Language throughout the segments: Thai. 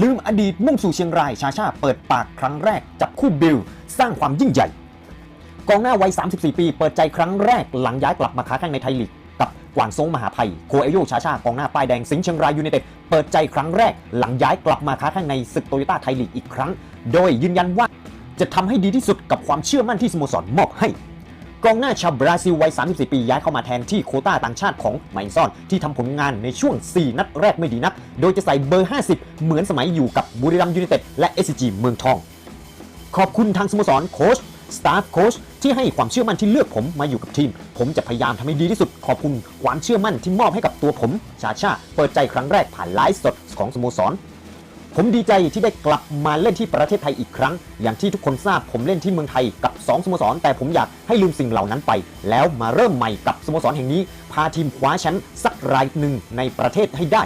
ลืมอดีตมุ่งสู่เชียงรายชาชาเปิดปากครั้งแรก จับคู่บิล สร้างความยิ่งใหญ่ กองหน้าวัย 34 ปี เปิดใจครั้งแรกหลังย้ายกลับมาค้าแข่งในไทยลีกกับกวางซงมหาภัยโคเอโยชาชากองหน้าป้ายแดงสิงห์เชียงรายยูไนเต็ดเปิดใจครั้งแรกหลังย้ายกลับมาค้าแข่งในศึกโตโยต้าไทยลีกอีกครั้ง โดยยืนยันว่าจะทำให้ดีที่สุดกับความเชื่อมั่นที่สโมสรมอบให้ กองหน้าชาวบราซิลวัย 34 ปีย้ายเข้ามาแทนที่โคต้าต่างชาติของไมซอน ที่ทำผลงานในช่วง 4 นัดแรกไม่ดีนัก โดยจะใส่เบอร์ 50 เหมือนสมัยอยู่กับบุรีรัมย์ยูไนเต็ดและ SCG เมืองทอง ขอบคุณทางสโมสรโค้ชสตาฟโค้ชที่ให้ความเชื่อมั่นที่เลือกผมมาอยู่กับทีม ผมจะพยายามทำให้ดีที่สุด ขอบคุณความเชื่อมั่นที่มอบให้กับตัวผม ชาชาเปิดใจครั้งแรกผ่านไลฟ์สดของสโมสร ผมดีใจที่ได้กลับมาเล่นที่ประเทศไทยอีกครั้ง อย่างที่ทุกคนทราบผมเล่นที่เมืองไทยกับ 2 สโมสร แต่ผมอยากให้ลืมสิ่งเหล่านั้นไป แล้วมาเริ่มใหม่กับสโมสรแห่งนี้ พาทีมคว้าแชมป์สักรายหนึ่งในประเทศให้ได้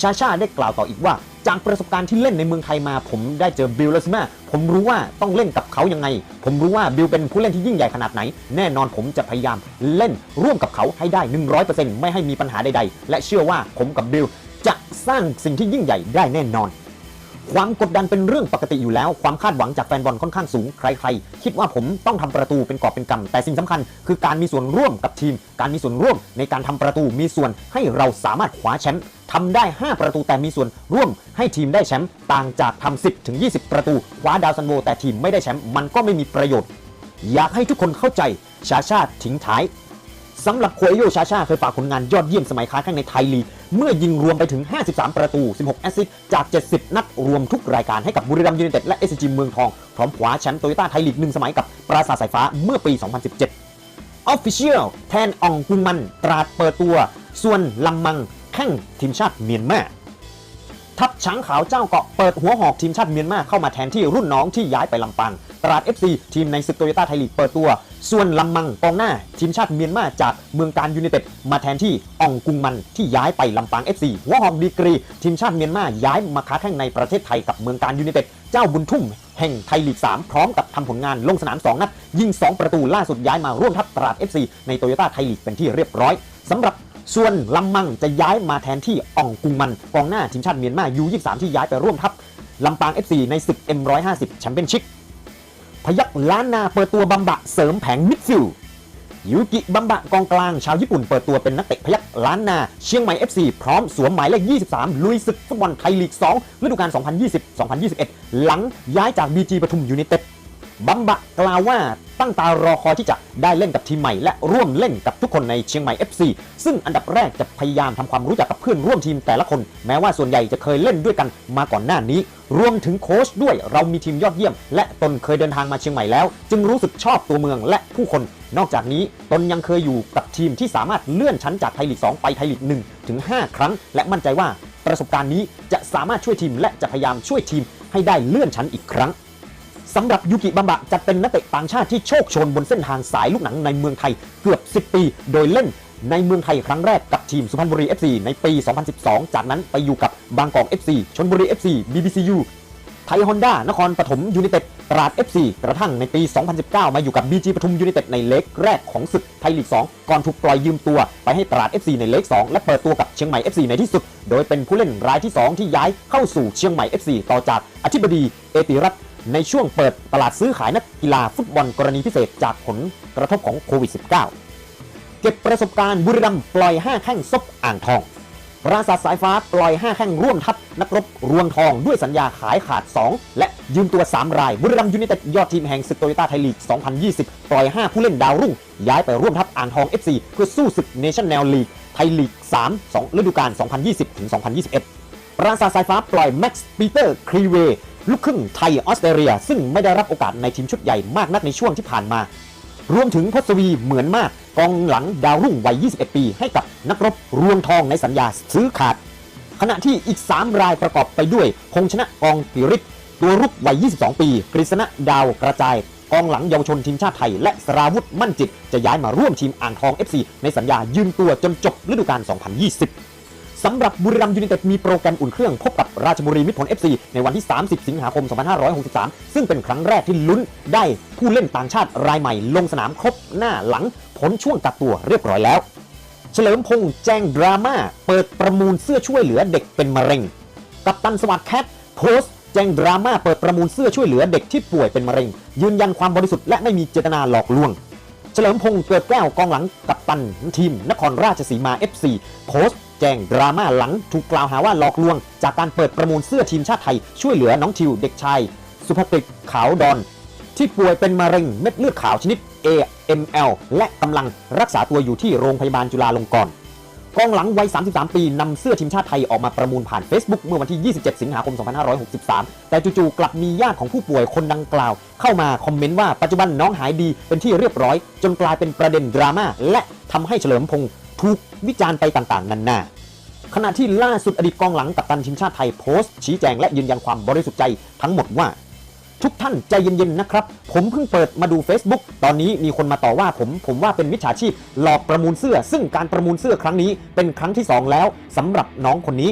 ชาชาได้กล่าวต่ออีกว่า จากประสบการณ์ที่เล่นในเมืองไทยมา ผมได้เจอบิลเลสมาผมรู้ว่าต้องเล่นกับเขายังไง ผมรู้ว่าบิลเป็นผู้เล่นที่ยิ่งใหญ่ขนาดไหน แน่นอนผมจะพยายามเล่นร่วมกับเขาให้ได้ 100%ไม่ให้มีปัญหาใดๆ และเชื่อว่าผมกับบิล จะสร้างสิ่งที่ยิ่งใหญ่ได้แน่นอน ความกดดันเป็นเรื่องปกติอยู่แล้ว ความคาดหวังจากแฟนบอลค่อนข้างสูง ใครๆ คิดว่าผมต้องทำประตูเป็นกอบเป็นกำแต่สิ่งสำคัญ คือการมีส่วนร่วมกับทีม การมีส่วนร่วมในการทำประตูมีส่วนให้เราสามารถคว้าแชมป์ทำได้ 5 ประตูแต่มีส่วนร่วมให้ทีมได้แชมป์ต่างจากทำ10ถึง20 ประตูคว้าดาวซันโวแต่ทีมไม่ได้แชมป์มันก็ไม่มีประโยชน์ อยากให้ทุกคนเข้าใจชาชาติทิ้งท้าย สำหรับโคเอโยชาชาเคยฝากผลงานยอดเยี่ยมสมัยค้าแข่งในไทยลีก เมื่อยิงรวมไปถึง 53 ประตู 16 แอสซิสต์จาก 70 นัดรวมทุกรายการให้กับบุรีรัมย์ยูไนเต็ดและ SCG เมืองทอง พร้อมคว้าแชมป์โตโยต้าไทยลีกหนึ่งสมัยกับปราสาทสายฟ้าเมื่อปี 2017 Official แทนอองกุงมันตราดเปิดตัว ส่วนลังมังแข่งทีมชาติเมียนมาทัพช้างขาวเจ้าเกาะเปิดหัวหอกทีมชาติเมียนมาเข้ามาแทนที่รุ่นน้องที่ย้ายไปลำปาง ตราด FC ทีมในศึกโตโยต้าไทยลีกเปิดตัว ส่วนลำมังกองหน้า ทีมชาติเมียนมาจากเมืองการยูไนเต็ดมาแทนที่อ่องกุงมันที่ย้ายไปลำปาง FC หัวหอกดีกรี ทีมชาติเมียนมาย้ายมาค้าแข่งในประเทศไทยกับเมืองการยูไนเต็ดเจ้าบุญทุ่มแห่งไทยลีก 3 พร้อมกับทำผลงานลงสนาม 2 นัด ยิง 2 ประตูล่าสุดย้ายมาร่วมทัพตราด FC ในโตโยต้าไทยลีกเป็นที่เรียบร้อยสำหรับส่วนลำมังจะย้ายมาแทนที่อ่องกุงมันกองหน้าทีมชาติเมียนมายู23ที่ย้ายไปร่วมทัพลำปาง FC ในศึก M150 แชมเปี้ยนชิพ พยักล้านนาเปิดตัวบัมบะเสริมแผงมิดฟิลด์ยูกิบัมบะกองกลางชาวญี่ปุ่นเปิดตัวเป็นนักเตะพยักล้านนาเชียงใหม่ FC พร้อมสวมหมายเลข 23 ลุยศึกฟุตบอลไทยลีก 2 ฤดูกาล 2020-2021 หลังย้ายจากบีจีปทุมยูเนเต็ด บัมบะกล่าวว่าตั้งตารอคอยที่จะได้เล่นกับทีมใหม่ และร่วมเล่นกับทุกคนในเชียงใหม่ FC ซึ่งอันดับแรกจะพยายามทำความรู้จักกับเพื่อนร่วมทีมแต่ละคน แม้ว่าส่วนใหญ่จะเคยเล่นด้วยกันมาก่อนหน้านี้ รวมถึงโค้ชด้วยเรามีทีมยอดเยี่ยม และตนเคยเดินทางมาเชียงใหม่แล้ว จึงรู้สึกชอบตัวเมืองและผู้คน นอกจากนี้ตนยังเคยอยู่กับทีมที่สามารถเลื่อนชั้นจากไทยลีก 2 ไปไทยลีก1ถึง5ครั้ง และมั่นใจว่าประสบการณ์นี้จะสามารถช่วยทีมและจะพยายามช่วยทีมให้ได้เลื่อนชั้นอีกครั้ง สำหรับยูกิบัมบะจะเป็นนักเตะต่างชาติที่โชคชนบนเส้นทางสายลูกหนังในเมืองไทยเกือบ 10 ปี โดยเล่นในเมืองไทยครั้งแรกกับทีมสุพรรณบุรี FC ในปี 2012 จากนั้นไปอยู่กับบางกอก FC ชนบุรี FC BBCU ไทยฮอนด้านครปฐมยูไนเต็ดตราด FC กระทั่งในปี 2019 มาอยู่กับ BG ปทุมยูไนเต็ดในเล็กแรกของศึกไทยลีก 2 ก่อนถูกปล่อยยืมตัวไปให้ตราด FC ในเล็ก 2 และเปิดตัวกับเชียงใหม่ FC ในที่สุด โดยเป็นผู้เล่นรายที่ 2 ที่ย้ายเข้าสู่เชียงใหม่ FC ต่อจากอธิบดี เอติรัต ในช่วงเปิดตลาดซื้อขายนักกีฬาฟุตบอลกรณีพิเศษจากผลกระทบของโควิด -19 เก็บประสบการณ์บุรีรัมย์ปล่อย 5 แข้งซบอ่างทอง ปราสาทสายฟ้าปล่อย 5 แข้งร่วมทัพนักรบรวงทองด้วยสัญญาขายขาด 2 และยืมตัว 3 ราย บุรีรัมย์ยูไนเต็ดยอดทีมแห่งศึกโตโยต้าไทยลีก 2020 ปล่อย 5 ผู้เล่นดาวรุ่ง ย้ายไปร่วมทัพอ่างทอง FC เพื่อสู้ศึกเนชั่นแนลลีกไทยลีก 3 2ฤดูกาล 2020-2021ปราสาทสายฟ้าปล่อยแม็กซ์ปีเตอร์ครีเว ลูกครึ่งไทยออสเตรเลีย ซึ่งไม่ได้รับโอกาสในทีมชุดใหญ่มากนักในช่วงที่ผ่านมา รวมถึงพศวีเหมือนมากกองหลังดาวรุ่งวัย 21 ปี ให้กับนักรบรวงทองในสัญญาซื้อขาด ขณะที่อีก 3 รายประกอบไปด้วยคงชนะกองกิริตตัวรุกวัย 22 ปี กฤษณะดาวกระจายกองหลังเยาวชนทีมชาติไทย และสราวุธมั่นจิต จะย้ายมาร่วมทีมอ่างทอง FC ในสัญญายืมตัวจนจบฤดูกาล 2020 สำหรับบุรีรัมยูไนเต็ดมีโปรแกรมอุ่นเครื่องพบกับราชบุรีมิตรผล FC ในวันที่ 30 สิงหาคม 2563 ซึ่งเป็นครั้งแรกที่ลุ้นได้ผู้เล่นต่างชาติรายใหม่ลงสนามครบหน้าหลังพ้นช่วงกักตัวเรียบร้อยแล้ว เฉลิมพงษ์แจ้งดราม่าเปิดประมูลเสื้อช่วยเหลือเด็กเป็นมะเร็ง กับตันสวัสดิ์แคทโพสต์แจ้งดราม่าเปิดประมูลเสื้อช่วยเหลือเด็กที่ป่วยเป็นมะเร็ง ยืนยันความบริสุทธิ์และไม่มีเจตนาหลอกลวงเฉลิมพงษ์เกิดแก้วกองหลังกับตันทีมนครราชสีมา FC โพสต์ แจ้งดราม่าหลังถูกกล่าวหาว่าหลอกลวง จากการเปิดประมูลเสื้อทีมชาติไทย ช่วยเหลือน้องทิวเด็กชาย สุภกฤษขาวดอน ที่ป่วยเป็นมะเร็งเม็ดเลือดขาวชนิด AML และกำลังรักษาตัวอยู่ที่โรงพยาบาลจุฬาลงกรณ์กองหลังวัย 33 ปีนำเสื้อทีมชาติไทยออกมาประมูลผ่าน Facebook เมื่อวันที่ 27 สิงหาคม 2563 แต่จู่ๆ กลับมีญาติของผู้ป่วยคนดังกล่าว เข้ามาคอมเมนต์ว่าปัจจุบันน้องหายดีเป็นที่เรียบร้อย จนกลายเป็นประเด็นดราม่าและทำให้เฉลิมพงษ์ ถูกวิจารณ์ไปต่างๆนานาขณะที่ล่าสุดอดีตกองหลังกัปตันทีมชาติไทยโพสต์ ชี้แจงและยืนยันความบริสุทธิ์ใจทั้งหมดว่า ทุกท่านใจเย็นๆนะครับ ผมเพิ่งเปิดมาดู Facebook ตอนนี้มีคนมาต่อว่าผม ผมว่าเป็นมิจฉาชีพหลอกประมูลเสื้อ ซึ่งการประมูลเสื้อครั้งนี้เป็นครั้งที่ 2 แล้วสำหรับน้องคนนี้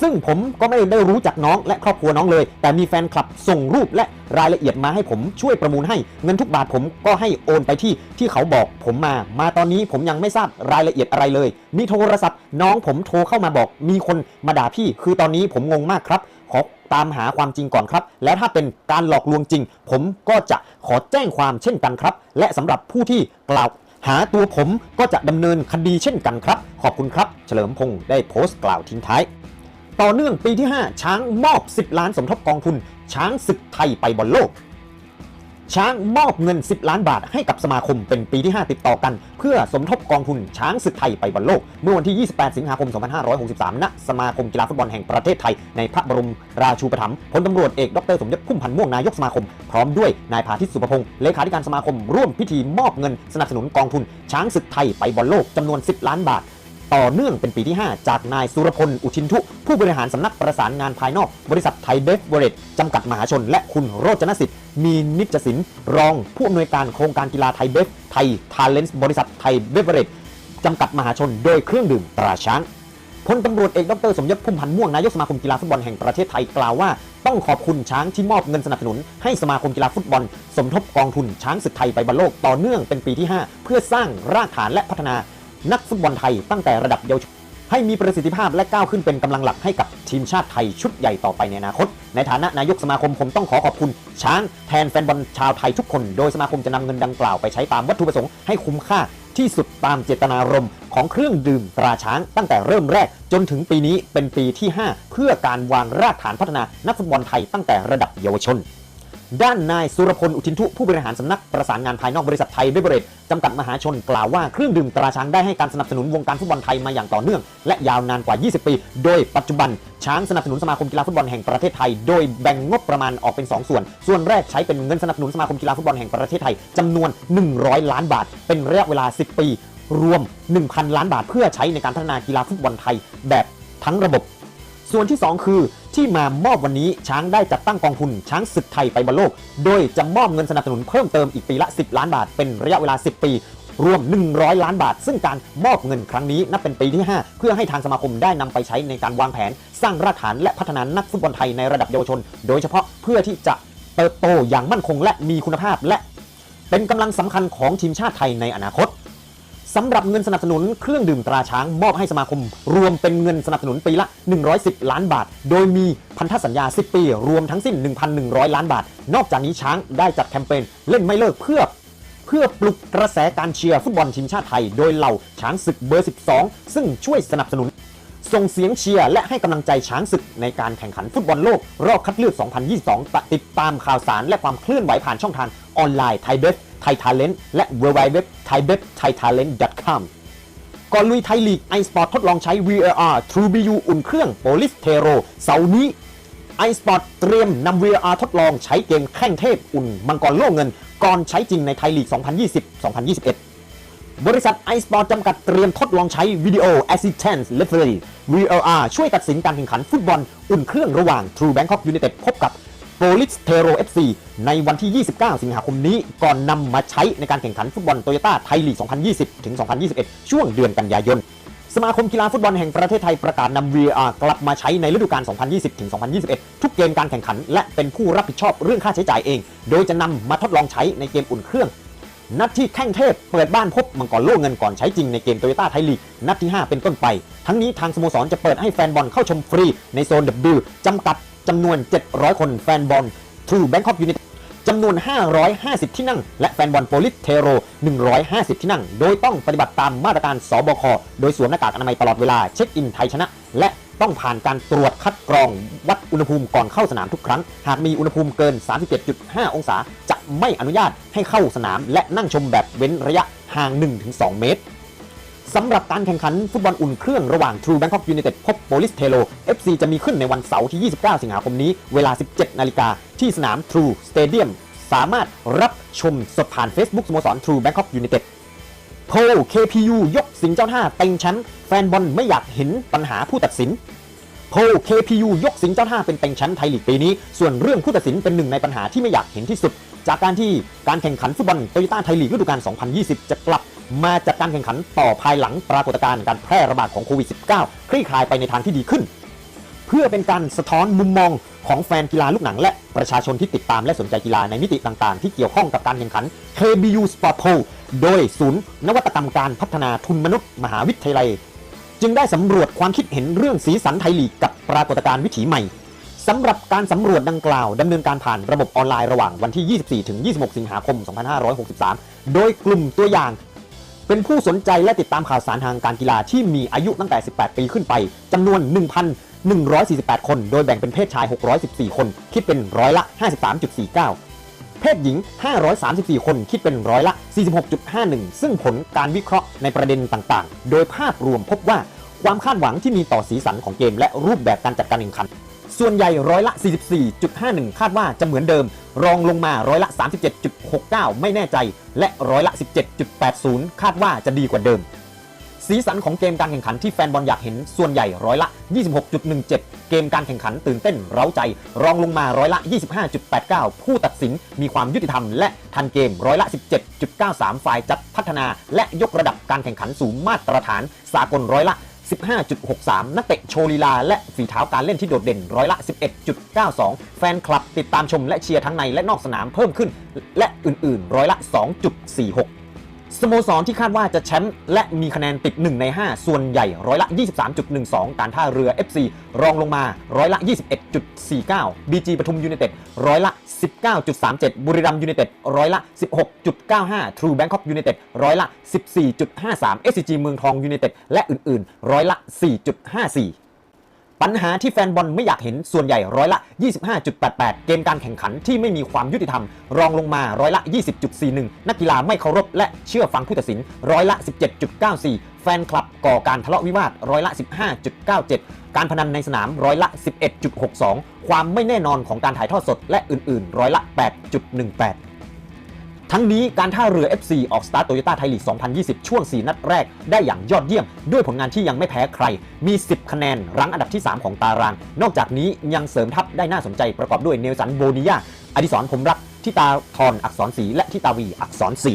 ซึ่งผมก็ไม่ได้รู้จักน้องและครอบครัวน้องเลย แต่มีแฟนคลับส่งรูปและรายละเอียดมาให้ผมช่วยประมูลให้ เงินทุกบาทผมก็ให้โอนไปที่ที่เขาบอกผมมา มาตอนนี้ผมยังไม่ทราบรายละเอียดอะไรเลย มีโทรศัพท์ น้องผมโทรเข้ามาบอก มีคนมาด่าพี่ คือตอนนี้ผมงงมากครับ ขอตามหาความจริงก่อนครับ และถ้าเป็นการหลอกลวงจริง ผมก็จะขอแจ้งความเช่นกันครับ และสำหรับผู้ที่กล่าวหาตัวผมก็จะดำเนินคดีเช่นกันครับ ขอบคุณครับ เฉลิมพงษ์ได้โพสต์กล่าวทิ้งท้าย ต่อเนื่องปีที่ 5 ช้างมอบ 10 ล้านสมทบกองทุน ช้างศึกไทยไปบอลโลก ช้างมอบเงิน 10 ล้านบาทให้กับสมาคมเป็นปีที่ 5 ติดต่อกัน เพื่อสมทบกองทุนช้างศึกไทยไปบอลโลก เมื่อวันที่ 28 สิงหาคม 2563 ณ สมาคมกีฬาฟุตบอลแห่งประเทศไทย ในพระบรมราชูปถัมภ์พลตำรวจเอกดรสมยศพุ่มพันธ์ม่วงนายกสมาคม พร้อมด้วยนายพาทิตสุภพงศ์เลขาธิการสมาคมร่วมพิธีมอบเงินสนับสนุนกองทุนช้างศึกไทยไปบอลโลกจำนวน 10 ล้านบาท ต่อเนื่องเป็นปีที่ 5 จากนายสุรพล อุทินทุ ผู้บริหารสำนักประสานงานภายนอก บริษัทไทยเบฟเวอร์เรจจำกัดมหาชน และคุณโรจนสิทธิ์ มีนิจสิน รองผู้อำนวยการโครงการกีฬาไทยเบฟไทยทาเลนส์บริษัทไทยเบฟเวอร์เรจจำกัดมหาชน โดยเครื่องดื่มตราช้างพลตำรวจเอกดรสมยศพุ่มพันธ์ม่วงนายกสมาคมกีฬาฟุตบอลแห่งประเทศไทยกล่าวว่า ต้องขอบคุณช้างที่มอบเงินสนับสนุน ให้สมาคมกีฬาฟุตบอล สมทบกองทุนช้างศึกไทยไปบอลโลกต่อเนื่องเป็นปีที่ 5 เพื่อสร้างรากฐานและพัฒนา นักฟุตบอลไทยตั้งแต่ระดับเยาวชนให้มีประสิทธิภาพและก้าวขึ้นเป็นกำลังหลักให้กับทีมชาติไทยชุดใหญ่ต่อไปในอนาคต ในฐานะนายกสมาคมผมต้องขอขอบคุณ ช้างแทนแฟนบอลชาวไทยทุกคน โดยสมาคมจะนำเงินดังกล่าวไปใช้ตามวัตถุประสงค์ให้คุ้มค่าที่สุดตามเจตนารมณ์ของเครื่องดื่มตราช้างตั้งแต่เริ่มแรกจนถึงปีนี้เป็นปีที่ 5 เพื่อการวางรากฐานพัฒนานักฟุตบอลไทยตั้งแต่ระดับเยาวชน ด้านนายสุรพลอุทินทุผู้บริหารสำนักประสานงานภายนอกบริษัทไทยเบเบอเรจจำกัดมหาชนกล่าวว่าเครื่องดื่มตราช้างได้ให้การสนับสนุนวงการฟุตบอลไทยมาอย่างต่อเนื่อง และยาวนานกว่า 20 ปี โดยปัจจุบันช้างสนับสนุนสมาคมกีฬาฟุตบอลแห่งประเทศไทย โดยแบ่งงบประมาณออกเป็น 2 ส่วน ส่วนแรกใช้เป็นเงินสนับสนุนสมาคมกีฬาฟุตบอลแห่งประเทศไทยจำนวน 100 ล้านบาท เป็นระยะเวลา 10 ปี รวม 1,000 ล้านบาท เพื่อใช้ในการพัฒนากีฬาฟุตบอลไทย แบบทั้งระบบ ส่วนที่ 2 คือ ที่มามอบวันนี้ช้างได้จัดตั้งกองทุนช้างศึกไทยไปบอลโลก โดยจะมอบเงินสนับสนุนเพิ่มเติมอีกปีละ 10 ล้านบาท เป็นระยะเวลา 10 ปี รวม 100 ล้านบาท ซึ่งการมอบเงินครั้งนี้นับเป็นปีที่ 5 เพื่อให้ทางสมาคมได้นำไปใช้ในการวางแผน สร้างรากฐานและพัฒนานักฟุตบอลไทยในระดับเยาวชน โดยเฉพาะเพื่อที่จะเติบโตอย่างมั่นคงและมีคุณภาพและเป็นกำลังสำคัญของทีมชาติไทยในอนาคต สำหรับเงินสนับสนุนเครื่องดื่มตราช้างมอบให้สมาคม รวมเป็นเงินสนับสนุนปีละ 110 ล้านบาท โดยมีพันธสัญญา 10 ปี รวมทั้งสิ้น 1,100 ล้านบาท นอกจากนี้ช้างได้จัดแคมเปญเล่นไม่เลิกเพื่อ เพื่อปลุกกระแสการเชียร์ฟุตบอลทีมชาติไทย โดยเหล่าช้างศึกเบอร์ 12 ซึ่งช่วยสนับสนุน ส่งเสียงเชียร์และให้กำลังใจช้างศึกในการแข่งขันฟุตบอลโลก รอบคัดเลือก 2022 ติดตามข่าวสารและความเคลื่อนไหวผ่านช่องทางออนไลน์ไทยเบฟ ไทยทาเลนและ w w w t h a i b e f t h a i t a l e n t com ก่อนลุยไทยลีก iSport ทดลองใช้ VAR True BU อุ่นเครื่อง Police Tero เสาร์นี้ iSport เตรียมนำ VAR ทดลองใช้เกมแข่งเทพอุ่นมังกรโล่เงิน ก่อนใช้จริงในไทยลีก 2020-2021 บริษัท iSport จำกัดเตรียมทดลองใช้ Video Assistance Referee VAR ช่วยตัดสินการแข่งขันฟุตบอลอุ่นเครื่องระหว่าง True Bangkok United พบกับ โปลิสเทโร FC ในวันที่ 29 สิงหาคมนี้ ก่อนนำมาใช้ในการแข่งขันฟุตบอลโตโยต้าไทยลีก 2020 ถึง 2021 ช่วงเดือนกันยายน สมาคมกีฬาฟุตบอลแห่งประเทศไทยประกาศนำ VAR กลับมาใช้ในฤดูกาล 2020 ถึง 2021 ทุกเกมการแข่งขัน และเป็นผู้รับผิดชอบเรื่องค่าใช้จ่ายเอง โดยจะนำมาทดลองใช้ในเกมอุ่นเครื่อง นัดที่แข้งเทพเปิดบ้านพบมังกรโล่เงินก่อนใช้จริงในเกมโตโยต้าไทยลีกนัดที่ 5 เป็นต้นไป ทั้งนี้ทางสโมสรจะเปิดให้แฟนบอลเข้าชมฟรีในโซน W จำกัด จำนวน 700 คนแฟนบอล True Bangkok United จำนวน 550 ที่นั่ง และแฟนบอลโปลิสเทโร 150 ที่นั่ง โดยต้องปฏิบัติตามมาตรการสบค โดยสวมหน้ากากอนามัยตลอดเวลาเช็คอินไทยชนะ และต้องผ่านการตรวจคัดกรองวัดอุณหภูมิก่อนเข้าสนามทุกครั้ง หากมีอุณหภูมิเกิน 37.5 องศา จะไม่อนุญาตให้เข้าสนาม และนั่งชมแบบเว้นระยะห่าง 1-2 เมตร สำหรับการแข่งขันฟุตบอลอุ่นเครื่องระหว่าง True Bangkok United พบ Police Telo FC จะมีขึ้นในวันเสาร์ที่ 29 สิงหาคมนี้ เวลา 17 นาฬิกา ที่สนาม True Stadium สามารถรับชมสดผ่าน Facebook สโมสร True Bangkok United โพล KPU ยกสิงเจ้าท่าเต็งแชมป์แฟนบอลไม่อยากเห็นปัญหาผู้ตัดสินโพล KPU ยกสิงเจ้าท่าเป็นเต็งแชมป์ไทยลีกปีนี้ ส่วนเรื่องผู้ตัดสินเป็นหนึ่งในปัญหาที่ไม่อยากเห็นที่สุด จากการที่การแข่งขันฟุตบอลโตโยต้าไทยลีกฤดูกาล 2020 จะกลับ มาจัดการแข่งขันต่อภายหลังปรากฏการณ์การแพร่ระบาดของโควิด -19 คลี่คลายไปในทางที่ดีขึ้น เพื่อเป็นการสะท้อนมุมมองของแฟนกีฬาลูกหนัง และประชาชนที่ติดตามและสนใจกีฬาในมิติต่างๆ ที่เกี่ยวข้องกับการแข่งขัน KBU Sport Poll โดยศูนย์ นวัตกรรมการพัฒนาทุนมนุษย์ มหาวิทยาลัย จึงได้สำรวจความคิดเห็นเรื่องสีสันไทยลีกกับปรากฏการณ์วิถีใหม่สำหรับการสำรวจดังกล่าวดำเนินการผ่านระบบออนไลน์ระหว่างวันที่ 24 ถึง 26 สิงหาคม 2563 โดยกลุ่มตัวอย่าง เป็นผู้สนใจและติดตามข่าวสารทางการกีฬาที่มีอายุตั้งแต่ 18 ปีขึ้นไปจำนวน 1,148 คน โดยแบ่งเป็นเพศชาย 614 คน คิดเป็นร้อยละ 53.49 เพศหญิง 534 คน คิดเป็นร้อยละ 46.51 ซึ่งผลการวิเคราะห์ในประเด็นต่างๆ โดยภาพรวมพบว่าความคาดหวังที่มีต่อสีสันของเกมและรูปแบบการจัดการแข่งขัน ส่วนใหญ่ร้อยละ 44.51 คาดว่าจะเหมือนเดิม รองลงมาร้อยละ 37.69 ไม่แน่ใจ และร้อยละ 17.80 คาดว่าจะดีกว่าเดิม สีสันของเกมการแข่งขันที่แฟนบอลอยากเห็นส่วนใหญ่ร้อยละ 26.17 เกมการแข่งขันตื่นเต้นเร้าใจ รองลงมาร้อยละ 25.89 ผู้ตัดสินมีความยุติธรรม และทันเกมร้อยละ 17.93 ฝ่ายจัดพัฒนา และยกระดับการแข่งขันสู่มาตรฐาน สากลร้อยละ 15.63 นักเตะโชว์ลีลา และฝีเท้าการเล่นที่โดดเด่นร้อยละ 11.92 แฟนคลับติดตามชมและเชียร์ทั้งในและนอกสนามเพิ่มขึ้น และอื่นๆ ร้อยละ 2.46 สโมสรที่คาดว่าจะแชมป์และมีคะแนนติด 1 ใน 5 ส่วนใหญ่ร้อยละ 23.12 การท่าเรือ FC รองลงมาร้อยละ 21.49 BG ปทุมยู n นเต็ดร้อยละ 19.37 บุรีรัมย์ยู n นเต็ดร้อยละ 16.95 True Bangkok United ร้อยละ 14.53 SCG เมืองทองยู n นเต็ดและอื่นๆ ร้อยละ 4.54 ปัญหาที่แฟนบอลไม่อยากเห็นส่วนใหญ่ร้อยละ 25.88 เกมการแข่งขันที่ไม่มีความยุติธรรม รองลงมาร้อยละ 20.41 นักกีฬาไม่เคารพและเชื่อฟังผู้ตัดสินร้อยละ 17.94 แฟนคลับก่อการทะเลาะวิวาทร้อยละ 15.97 การพนันในสนามร้อยละ 11.62 ความไม่แน่นอนของการถ่ายทอดสดและอื่นๆ ร้อยละ 8.18 ทั้งนี้การท่าเรือ FC ออกสตาร์ทโตโยต้าไทยลีก 2020 ช่วง 4 นัดแรกได้อย่างยอดเยี่ยม ด้วยผลงานที่ยังไม่แพ้ใคร มี 10 คะแนน รั้งอันดับที่ 3 ของตาราง นอกจากนี้ยังเสริมทัพได้น่าสนใจประกอบด้วยเนลสันโบนิยาอดิศรผมรักทิตาทรอักษรศรีและทิตาวีอักษรศรี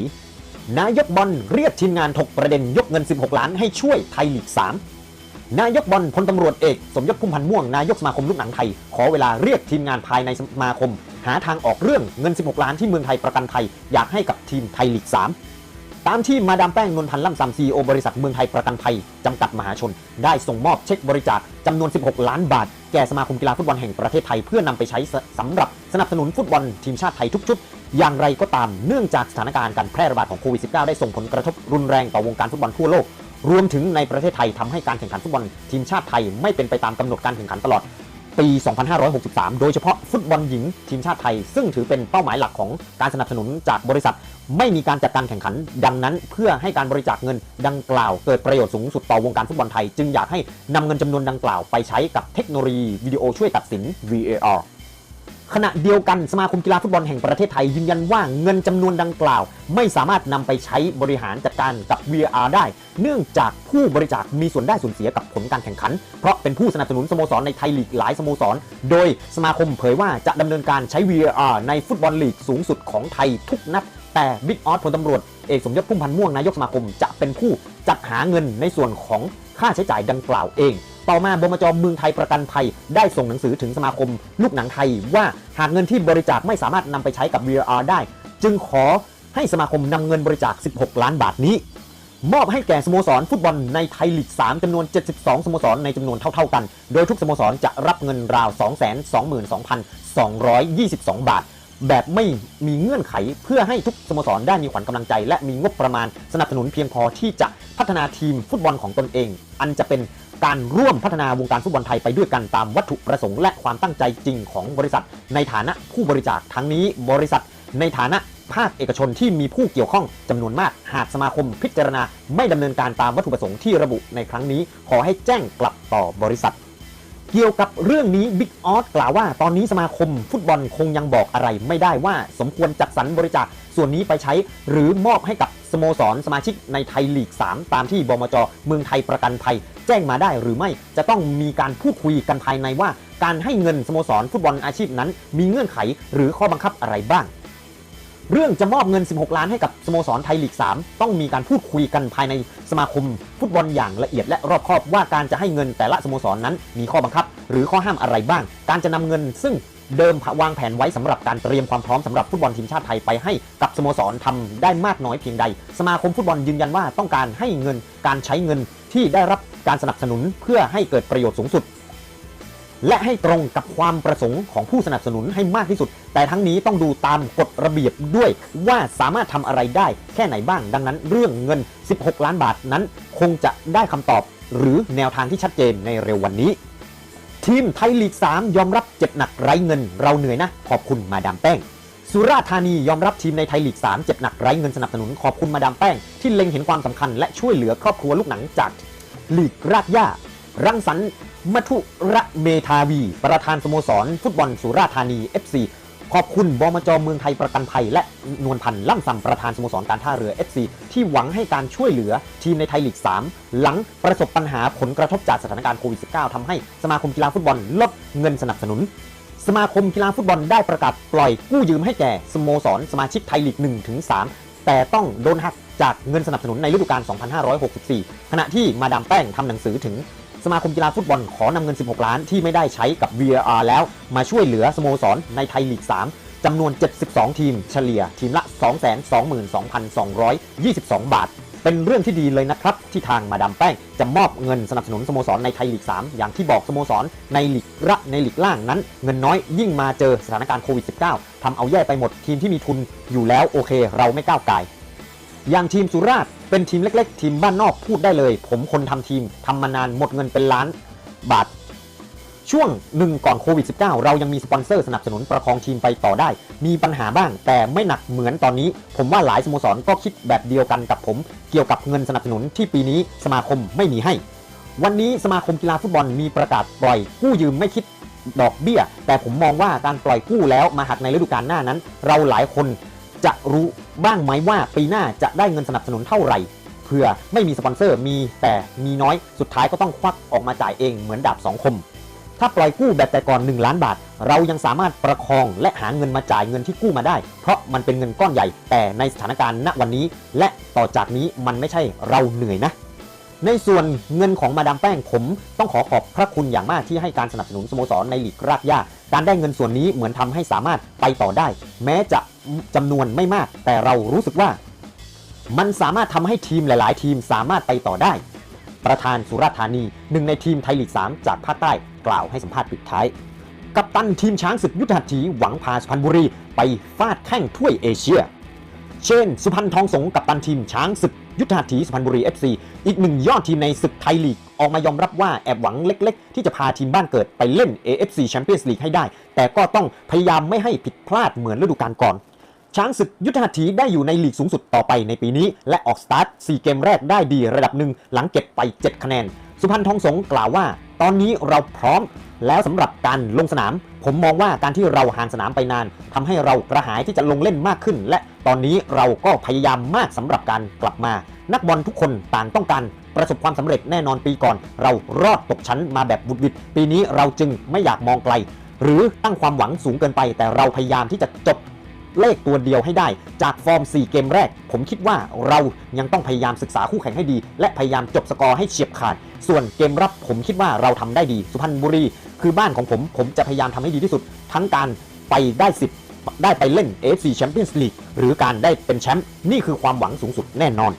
นายกบอลเรียกทีมงานถกประเด็นยกเงิน 16 ล้านให้ช่วยไทยลีก 3 นายกบอลพลตำรวจเอกสมยศพุ่มพันธ์ม่วงนายกสมาคมลูกหนังไทย ขอเวลาเรียกทีมงานภายในสมาคม หาทางออกเรื่องเงิน 16 ล้านที่เมืองไทยประกันภัยอยากให้กับทีมไทยลีก 3 ตามที่มาดามแป้งนนพันธ์ล่ำซำซีโอบริษัทเมืองไทยประกันภัยจำกัดมหาชน ได้ส่งมอบเช็คบริจาคจำนวน 16 ล้านบาท แก่สมาคมกีฬาฟุตบอลแห่งประเทศไทยเพื่อนำไปใช้สสำหรับสนับสนุนฟุตบอลทีมชาติไทยทุกชุดอย่างไรก็ตามเนื่องจากสถานการณ์การแพร่ระบาดของโควิด -19 ได้ส่งผลกระทบรุนแรงต่อวงการฟุตบอลทั่วโลก รวมถึงในประเทศไทยทำให้การแข่งขันฟุตบอลทีมชาติไทยไม่เป็นไปตามกำหนดการแข่งขันตลอดปี 2563 โดยเฉพาะฟุตบอลหญิงทีมชาติไทย ซึ่งถือเป็นเป้าหมายหลักของการสนับสนุนจากบริษัท ไม่มีการจัดการแข่งขัน ดังนั้น เพื่อให้การบริจาคเงินดังกล่าว เกิดประโยชน์สูงสุดต่อวงการฟุตบอลไทย จึงอยากให้นำเงินจำนวนดังกล่าวไปใช้กับเทคโนโลยีวิดีโอช่วยตัดสิน VAR ขณะเดียวกันสมาคมกีฬาฟุตบอลแห่งประเทศไทยยืนยันว่าเงินจำนวนดังกล่าว ไม่สามารถนำไปใช้บริหารจัดการกับ VR ได้ เนื่องจากผู้บริจาคมีส่วนได้ส่วนเสียกับผลการแข่งขัน เพราะเป็นผู้สนับสนุนสโมสรในไทยลีกหลายสโมสร โดยสมาคมเผยว่าจะดำเนินการใช้ VR ในฟุตบอลลีกสูงสุดของไทยทุกนัด แต่บิ๊กออสพลตำรวจเอกสมยศพุ่มพันธ์ม่วงนายกสมาคมจะเป็นผู้จัดหาเงินในส่วนของค่าใช้จ่ายดังกล่าวเอง ต่อมาบมจเมืองไทยประกันภัย ได้ส่งหนังสือถึงสมาคมลูกหนังไทย ว่าหากเงินที่บริจาคไม่สามารถนำไปใช้กับ VR ได้ จึงขอให้สมาคมนำเงินบริจาค 16 ล้านบาทนี้ มอบให้แก่สโมสรฟุตบอลในไทยลีก 3จำนวน 72 สโมสรในจำนวนเท่าๆกัน โดยทุกสโมสรจะรับเงินราว 222,222 บาทแบบไม่มีเงื่อนไขเพื่อให้ทุกสโมสรได้มีขวัญกำลังใจ และมีงบประมาณสนับสนุนเพียงพอที่จะพัฒนาทีมฟุตบอลของตนเอง อันจะเป็น การร่วมพัฒนาวงการฟุตบอลไทยไปด้วยกันตามวัตถุประสงค์และความตั้งใจจริงของบริษัท ในฐานะผู้บริจาคทั้งนี้บริษัท ในฐานะภาคเอกชนที่มีผู้เกี่ยวข้องจำนวนมาก หากสมาคมพิจารณา ไม่ดำเนินการตามวัตถุประสงค์ที่ระบุในครั้งนี้ ขอให้แจ้งกลับต่อบริษัท เกี่ยวกับเรื่องนี้บิ๊กออสกล่าวว่า ตอนนี้สมาคมฟุตบอลคงยังบอกอะไรไม่ได้ว่า สมควรจัดสรรบริจาคส่วนนี้ไปใช้ หรือมอบให้กับสโมสรสมาชิกในไทยลีก 3 ตามที่บมจเมืองไทยประกันภัย จ้งมาได้หรือไม่จะต้องมีการพูดคุยกันภายในว่า การให้เงินสโมสรฟุตบอลอาชีพนั้น มีเงื่อนไขหรือข้อบังคับอะไรบ้าง เรื่องจะมอบเงิน 16 ล้านให้กับสโมสรไทยลีก 3 ต้องมีการพูดคุยกันภายในสมาคม ฟุตบอลอย่างละเอียดและรอบคอบว่าการจะให้เงินแต่ละสโมสรนั้น มีข้อบังคับ หรือข้อห้ามอะไรบ้าง การจะนำเงินซึ่งเดิมวางแผนไว้สำหรับการเตรียมความพร้อมสำหรับฟุตบอลทีมชาติไทยไปให้กับสโมสรทำได้มากน้อยเพียงใด สมาคมฟุตบอลยืนยันว่าต้องการให้เงินการใช้เงิน ที่ได้รับการสนับสนุนเพื่อให้เกิดประโยชน์สูงสุด และให้ตรงกับความประสงค์ของผู้สนับสนุนให้มากที่สุด แต่ทั้งนี้ต้องดูตามกฎระเบียบด้วยว่าสามารถทำอะไรได้แค่ไหนบ้าง ดังนั้นเรื่องเงิน 16 ล้านบาทนั้น คงจะได้คำตอบ หรือแนวทางที่ชัดเจนในเร็ววันนี้ ทีมไทยลีก 3 ยอมรับเจ็บหนักไร้เงิน เราเหนื่อยนะ ขอบคุณมาดามแป้ง สุราษฎร์ธานียอมรับทีมในไทยลีก 3 เจ็บหนักไร้เงินสนับสนุนขอบคุณมาดามแป้ง ที่เล็งเห็นความสำคัญและช่วยเหลือครอบครัวลูกหนังจากลีกรากหญ้า รังสรรค์มัทุระเมธาวี ประธานสโมสร ฟุตบอลสุราษฎร์ธานี FC ขอบคุณบมจเมืองไทยประกันภัย และนวลพันธ์ล่ำซำประธานสโมสรการท่าเรือ FC ที่หวังให้การช่วยเหลือทีมในไทยลีก 3 หลังประสบปัญหาผลกระทบจากสถานการณ์โควิด -19 ทำให้สมาคมกีฬาฟุตบอลลดเงินสนับสนุน สมาคมกีฬาฟุตบอลได้ประกาศปล่อยกู้ยืมให้แก่สโมสรสมาชิกไทยลีก1-3แต่ต้องโดนหักจากเงินสนับสนุนในฤดูกาล 2564 ขณะที่มาดามแป้งทำหนังสือถึงสมาคมกีฬาฟุตบอลขอนำเงิน 16 ล้านที่ไม่ได้ใช้กับ VAR แล้ว มาช่วยเหลือสโมสรในไทยลีก 3จำนวน 72 ทีม เฉลี่ยทีมละ 222,222 บาท เป็นเรื่องที่ดีเลยนะครับ ที่ทางมาดามแป้งจะมอบเงินสนับสนุนสโมสรในไทยลีก 3 อย่างที่บอกสโมสรในลีกระในลีกล่างนั้น เงินน้อยยิ่งมาเจอสถานการณ์โควิด -19 ทำเอาแย่ไปหมดทีมที่มีทุนอยู่แล้วโอเค เราไม่ก้าวไก่อย่างทีมสุราษฎร์เป็นทีมเล็ก ๆ ทีมบ้านนอกพูดได้เลย ผมคนทำทีมทำมานานหมดเงินเป็นล้านบาท ช่วงหนึ่งก่อนโควิด -19 เรายังมีสปอนเซอร์สนับสนุนประคองทีมไปต่อได้ มีปัญหาบ้างแต่ไม่หนักเหมือนตอนนี้ ผมว่าหลายสโมสรก็คิดแบบเดียวกันกับผม เกี่ยวกับเงินสนับสนุนที่ปีนี้สมาคมไม่มีให้ วันนี้สมาคมกีฬาฟุตบอลมีประกาศปล่อยกู้ยืมไม่คิดดอกเบี้ย แต่ผมมองว่าการปล่อยกู้แล้วมาหักในฤดูกาลหน้านั้น เราหลายคนจะรู้บ้างไหมว่าปีหน้าจะได้เงินสนับสนุนเท่าไหร่เพื่อไม่มีสปอนเซอร์มีแต่มีน้อยสุดท้ายก็ต้องควักออกมาจ่ายเองเหมือนดาบสองคม ถ้าปล่อยกู้แบบแต่ก่อน 1 ล้านบาท เรายังสามารถประคองและหาเงินมาจ่ายเงินที่กู้มาได้ เพราะมันเป็นเงินก้อนใหญ่ แต่ในสถานการณ์ณวันนี้ และต่อจากนี้มันไม่ใช่เราเหนื่อยนะในส่วนเงินของมาดามแป้งผมต้องขอขอบพระคุณอย่างมากที่ให้การสนับสนุนสโมสรในหลีกรากหญ้าการได้เงินส่วนนี้เหมือนทำให้สามารถไปต่อได้ แม้จะจำนวนไม่มาก แต่เรารู้สึกว่า มันสามารถทำให้ทีมหลาย ๆ ทีมสามารถไปต่อได้ ประธานสุราธานีหนึ่งในทีมไทยลีก 3 จากภาคใต้ กล่าวให้สัมภาษณ์ปิดท้าย กัปตันทีมช้างศึกยุทธหัตถีหวังพาสุพรรณบุรี ไปฟาดแข้งถ้วยเอเชีย เช่น สุพรรณทองสงกับตันทีมช้างศึกยุทธหัตถีสุพรรณบุรี FC อีกหนึ่งยอดทีมในศึกไทยลีก ออกมายอมรับว่าแอบหวังเล็กๆ ที่จะพาทีมบ้านเกิดไปเล่น AFC Champions League ให้ได้ แต่ก็ต้องพยายามไม่ให้ผิดพลาดเหมือนฤดูกาลก่อนช้างศึกยุทธหัตถีได้อยู่ในลีกสูงสุดต่อไปในปีนี้ และออกสตาร์ท 4 เกมแรกได้ดีระดับหนึ่งหลังเก็บไป 7 คะแนน สุพรรณทองสงกล่าวว่า ตอนนี้เราพร้อมแล้วสำหรับการลงสนาม ผมมองว่าการที่เราห่างสนามไปนานทำให้เรากระหายที่จะลงเล่นมากขึ้น และตอนนี้เราก็พยายามมากสำหรับการกลับมา นักบอลทุกคนต่างต้องการประสบความสำเร็จแน่นอนปีก่อน เรารอดตกชั้นมาแบบบุดวิดปีนี้เราจึงไม่อยากมองไกล หรือตั้งความหวังสูงเกินไป แต่เราพยายามที่จะจบ เลขตัวเดียวให้ได้ จากฟอร์ม 4 เกมแรก ผมคิดว่าเรายังต้องพยายามศึกษาคู่แข่งให้ดี และพยายามจบสกอร์ให้เฉียบขาด ส่วนเกมรับผมคิดว่าเราทำได้ดี สุพรรณบุรี คือบ้านของผมผมจะพยายามทำให้ดีที่สุด ทั้งการไปได้ 10 ได้ไปเล่น AFC Champions League หรือการได้เป็นแชมป์นี่คือความหวังสูงสุดแน่นอน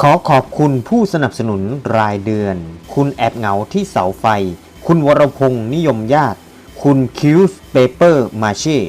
ขอขอบคุณผู้สนับสนุนรายเดือน คุณแอบเหงาที่เสาไฟ คุณวรพงศ์นิยมญาติ คุณคิวส์เปเปอร์มาเช่